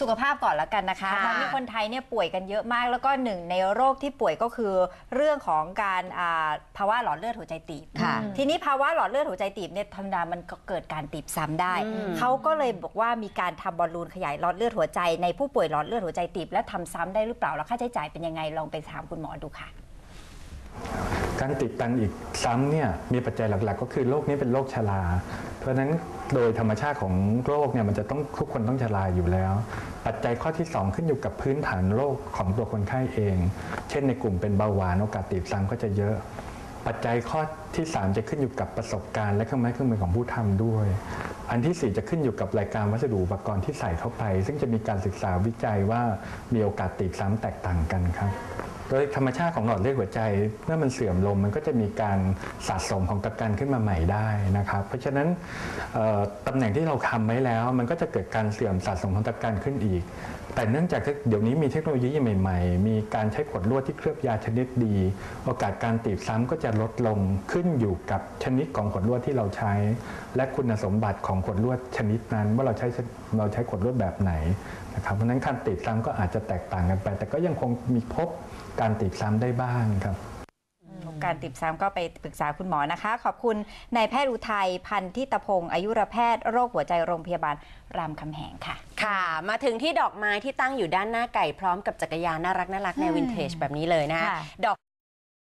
สุขภาพก่อนละกันนะคะค่ะตอนนี้คนไทยเนี่ยป่วยกันเยอะมาก แล้วก็หนึ่งในโรคที่ป่วยก็คือเรื่องของการอ่าภาวะหลอดเลือดหัวใจตีบค่ะทีนี้ภาวะหลอดเลือดหัวใจตีบเนี่ยธรรมดามันก็เกิดการตีบซ้ำได้อืมเขาก็เลยบอกว่ามีการทำบอลลูนขยายหลอดเลือดหัวใจในผู้ป่วยหลอดเลือดหัวใจตีบและทำซ้ำได้หรือเปล่าแล้วค่าใช้จ่ายเป็นยังไงลองไปถามคุณหมอดูค่ะ การติดตันอีกซ้ำเนี่ยมีปัจจัยหลักๆ ก็คือโรคนี้เป็นโรคชรา เพราะฉะนั้นโดยธรรมชาติของโรคเนี่ยมันจะต้องทุกคนต้องชราอยู่แล้ว ปัจจัยข้อที่ 2 ขึ้นอยู่กับพื้นฐานโรคของตัวคนไข้เอง เช่นในกลุ่มเป็นเบาหวานโอกาสติดซ้ำก็จะเยอะ ปัจจัยข้อที่ 3 จะขึ้นอยู่กับประสบการณ์และเครื่องไม้เครื่องมือของผู้ทำด้วย อันทีสี่ 4 จะขึ้นอยู่กับรายการวัสดุอุปกรณ์ที่ใส่เข้าไป ซึ่งจะมีการศึกษาวิจัยว่ามีโอกาสติดซ้ำแตกต่างกันครับ โดยธรรมชาติของหลอดเลือดหัวใจ เมื่อมันเสื่อมลงมันก็จะมีการสะสมของตะกันขึ้นมาใหม่ได้นะครับ เพราะฉะนั้นตำแหน่งที่เราทำไว้แล้ว มันก็จะเกิดการเสื่อมสะสมของตะกันขึ้นอีก แต่เนื่องจากเดี๋ยวนี้มีเทคโนโลยีใหม่ ๆ มีการใช้ขวดลวดที่เคลือบยาชนิดดี โอกาสการตีบซ้ำก็จะลดลงขึ้นอยู่กับชนิดของขวดลวดที่เราใช้ และคุณสมบัติของขวดลวดชนิดนั้น ว่าเราใช้เราใช้ขวดลวดแบบไหน นะครับเพราะฉะนั้นการตีบซ้ำก็อาจจะแตกต่างกันไป แต่ก็ยังคงมีพบการตีบซ้ำได้บ้างครับการติดซ้ำก็ไปปรึกษาคุณหมอนะคะ ขอบคุณนายแพทย์อุทัยพันธิตพงศ์อายุรแพทย์โรคหัวใจโรงพยาบาลรามคำแหงค่ะ ค่ะ มาถึงที่ดอกไม้ที่ตั้งอยู่ด้านหน้าไก่พร้อมกับจักรยานน่ารักน่ารักแนววินเทจแบบนี้เลยนะค่ะดอก